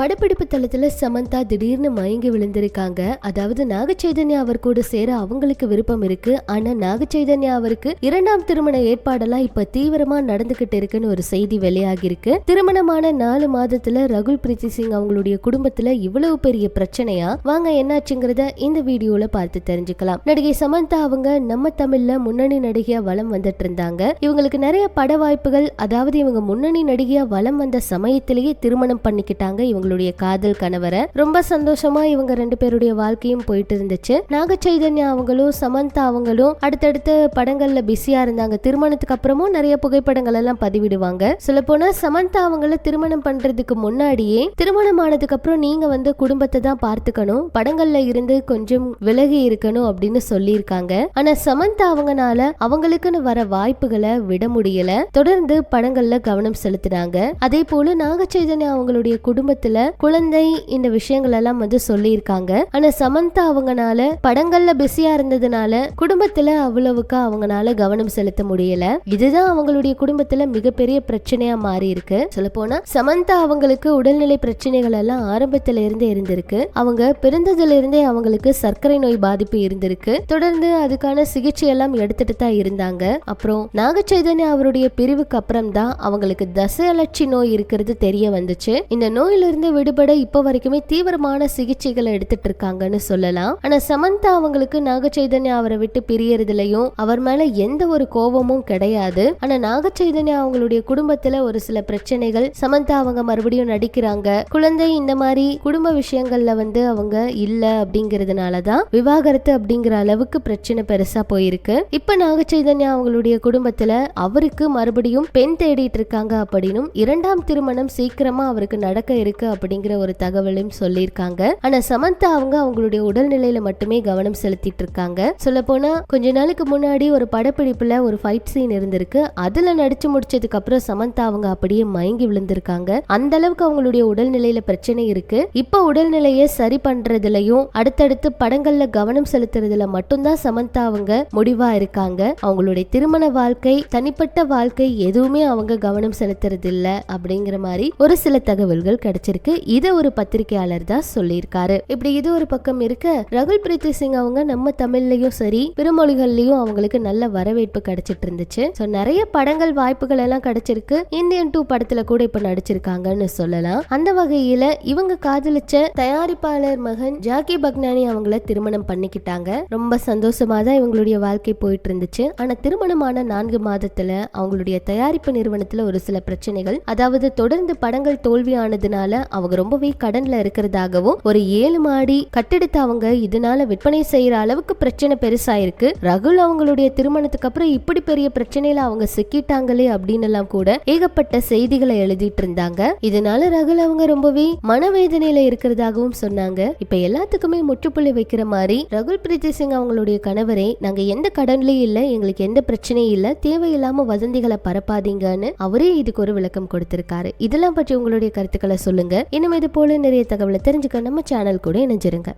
படப்பிடிப்பு தளத்துல சமந்தா திடீர்னு மயங்கி விழுந்திருக்காங்க. அதாவது நாகச்சைதன்யா அவர் கூட சேர அவங்களுக்கு விருப்பம் இருக்கு. ஆனா நாகச்சைதன்யா அவருக்கு இரண்டாம் திருமண ஏற்பாடெல்லாம் இப்ப தீவிரமா நடந்துகிட்டு இருக்குன்னு ஒரு செய்தி வெளியாகிருக்கு திருமணமான நாலு மாதத்துல ரகுல் பிரீத்தி சிங் அவங்களுடைய குடும்பத்துல இவ்வளவு பெரிய பிரச்சனையா? வாங்க என்னாச்சுங்கிறத இந்த வீடியோல பார்த்து தெரிஞ்சுக்கலாம். நடிகை சமந்தா அவங்க நம்ம தமிழ்ல முன்னணி நடிகையா வலம் வந்துட்டு இருந்தாங்க இவங்களுக்கு நிறைய பட வாய்ப்புகள் அதாவது இவங்க முன்னணி நடிகையா வலம் வந்த சமயத்திலேயே திருமணம் பண்ணிக்கிட்டாங்க அவங்களுடைய காதல் கணவரை ரொம்ப சந்தோஷமா இவங்க ரெண்டு பேருடைய வாழ்க்கையும் போயிட்டு இருந்துச்சு நாக சைதன்யா அவங்களும் சமந்தா அவங்களும் அடுத்தடுத்த படங்கள்ல பிஸியா இருந்தாங்க. திருமணத்துக்கு அப்புறமும் நிறைய புகைப்படங்கள் எல்லாம் பதிவிடுவாங்க. சொல்ல போனா சமந்தா அவங்கள திருமணம் பண்றதுக்கு முன்னாடியே திருமணம் ஆனதுக்கு அப்புறம் நீங்க வந்து குடும்பத்தை தான் பார்த்துக்கணும். படங்கள்ல இருந்து கொஞ்சம் விலகி இருக்கணும் அப்படின்னு சொல்லியிருக்காங்க. ஆனா சமந்தா அவங்கனால அவங்களுக்குன்னு வர வாய்ப்புகளை விட முடியல. தொடர்ந்து படங்கள்ல கவனம் செலுத்தினாங்க. அதே போல நாக சைதன்யா அவங்களுடைய குடும்பத்துல குழந்தை இந்த விஷயங்கள் எல்லாம் வந்து சொல்லியிருக்காங்க. ஆனா சமந்தா அவங்கனால படங்கள்ல பிஸியா இருந்ததுனால குடும்பத்துல அவ்வளவுக்கா அவங்கனால கவனம் செலுத்த முடியல. இதுதான் அவங்களுடைய குடும்பத்துல மிகப்பெரிய பிரச்சனையா மாறி இருக்கு சொல்ல போனா சமந்தா அவங்களுக்கு உடல்நிலை பிரச்சனைகள் எல்லாம் ஆரம்பத்துல இருந்தே இருந்திருக்கு. அவங்க பிறந்ததுல இருந்தே அவங்களுக்கு சர்க்கரை நோய் பாதிப்பு இருந்திருக்கு. தொடர்ந்து அதுக்கான சிகிச்சை எல்லாம் எடுத்துட்டு தான் இருந்தாங்க. அப்புறம் நாகச்சைதன்யா அவருடைய பிரிவுக்கு அப்புறம் தான் அவங்களுக்கு தசை அலட்சி நோய் இருக்கிறது தெரிய வந்துச்சு. இந்த நோயிலிருந்து விடுபட இப்ப வரைக்குமே தீவிரமான சிகிச்சைகளை எடுத்துட்டு இருக்காங்கன்னு சொல்லலாம். ஆனா சமந்தா அவங்களுக்கு நாகச்சைதன்யா அவரை விட்டு பிரியறதுலயும் அவர் மேல எந்த ஒரு கோபமும் கிடையாது. ஆனா நாகச்சைதன்யா அவங்களுடைய குடும்பத்துல ஒரு சில பிரச்சனைகள் சமந்தா அவங்க மறுபடியும் நடிக்கிறாங்க. குழந்தை இந்த மாதிரி குடும்ப விஷயங்கள்ல வந்து அவங்க இல்ல அப்படிங்கறதுனாலதான் விவாகரத்து அப்படிங்கிற அளவுக்கு பிரச்சனை பெருசா போயிருக்கு. இப்ப நாகச்சைதன்யா அவங்களுடைய குடும்பத்துல அவருக்கு மறுபடியும் பெண் தேடிட்டு இருக்காங்க அப்படின்னும் இரண்டாம் திருமணம் சீக்கிரமா அவருக்கு நடக்க இருக்கு அப்படிங்கிற ஒரு தகவலையும் சொல்லியிருக்காங்க. ஆனா சமந்தா அவங்க அவங்களுடைய உடல்நிலையில மட்டுமே கவனம் செலுத்திட்டு இருக்காங்க சொல்ல போனா கொஞ்ச நாளுக்கு முன்னாடி ஒரு படப்பிடிப்புல ஒரு ஃபைட் சீன் இருந்திருக்கு. அதுல நடிச்சு முடிச்சதுக்கு அப்புறம் சமந்தா அவங்க அப்படியே மயங்கி விழுந்திருக்காங்க. அந்த அளவுக்கு அவங்களுடைய உடல்நிலையில பிரச்சனை இருக்கு. இப்ப உடல்நிலையை சரி பண்றதுலயும் அடுத்தடுத்து படங்கள்ல கவனம் செலுத்துறதுல மட்டும்தான் சமந்தா அவங்க முடிவா இருக்காங்க. அவங்களுடைய திருமண வாழ்க்கை தனிப்பட்ட வாழ்க்கை எதுவுமே அவங்க கவனம் செலுத்துறது இல்ல அப்படிங்கிற மாதிரி ஒரு சில தகவல்கள் கிடைச்சிருக்கு. இதை ஒரு பத்திரிகையாளர் தான் சொல்லியிருக்காரு. இப்படி இது ஒரு பக்கம் இருக்க ரகுல் பிரீத்தி சிங் அவங்க நம்ம தமிழ்லயும் சரி பிற மொழிகள்லயும் அவங்களுக்கு நல்ல வரவேற்பு கிடைச்சிட்டு இருந்துச்சு. ஸோ நிறைய படங்கள் வாய்ப்புகள் எல்லாம் கிடைச்சிருக்கு. இந்தியன் டூ படத்துல கூட இப்ப நடிச்சிருக்காங்கன்னு சொல்லலாம். அந்த வகையில இவங்க காதலிச்ச தயாரிப்பாளர் மகன் ஜாக்கி பக்னானி அவங்கள திருமணம் பண்ணிக்கிட்டாங்க. ரொம்ப சந்தோஷமா தான் இவங்களுடைய வாழ்க்கை போயிட்டு இருந்துச்சு. ஆனா திருமணமான நான்கு மாதத்துல அவங்களுடைய தயாரிப்பு நிறுவனத்துல ஒரு சில பிரச்சனைகள் அதாவது தொடர்ந்து படங்கள் தோல்வியானதுனால அவங்க ரொம்பவே கடன்ல இருக்கிறதாகவும் ஒரு ஏழு மாடி கட்டெடுத்து அவங்க இதனால விற்பனை செய்யற அளவுக்கு பிரச்சனை பெருசாயிருக்கு. ரகுல் அவங்களுடைய திருமணத்துக்கு அப்புறம் இப்படி பெரிய பிரச்சனையில அவங்க சிக்கிட்டாங்களே அப்படின்னு எல்லாம் கூட ஏகப்பட்ட செய்திகளை எழுதிட்டு இருந்தாங்க. இதனால ரகுல் அவங்க ரொம்பவே மனவேதனையில இருக்கிறதாகவும் சொன்னாங்க. இப்ப எல்லாத்துக்குமே முற்றுப்புள்ளி வைக்கிற மாதிரி ரகுல் பிரீத்தி சிங் அவங்களுடைய கணவரே நாங்க எந்த கடன்லயும் இல்ல எங்களுக்கு எந்த பிரச்சனையும் இல்ல தேவையில்லாம வதந்திகளை பரப்பாதீங்கன்னு அவரே இதுக்கு ஒரு விளக்கம் கொடுத்திருக்காரு. இதெல்லாம் பற்றி உங்களுடைய கருத்துக்களை சொல்லுங்க. இன்னும் இது போல நிறைய தகவலை தெரிஞ்சுக்க நம்ம சேனல் கூட இணைஞ்சிருங்க.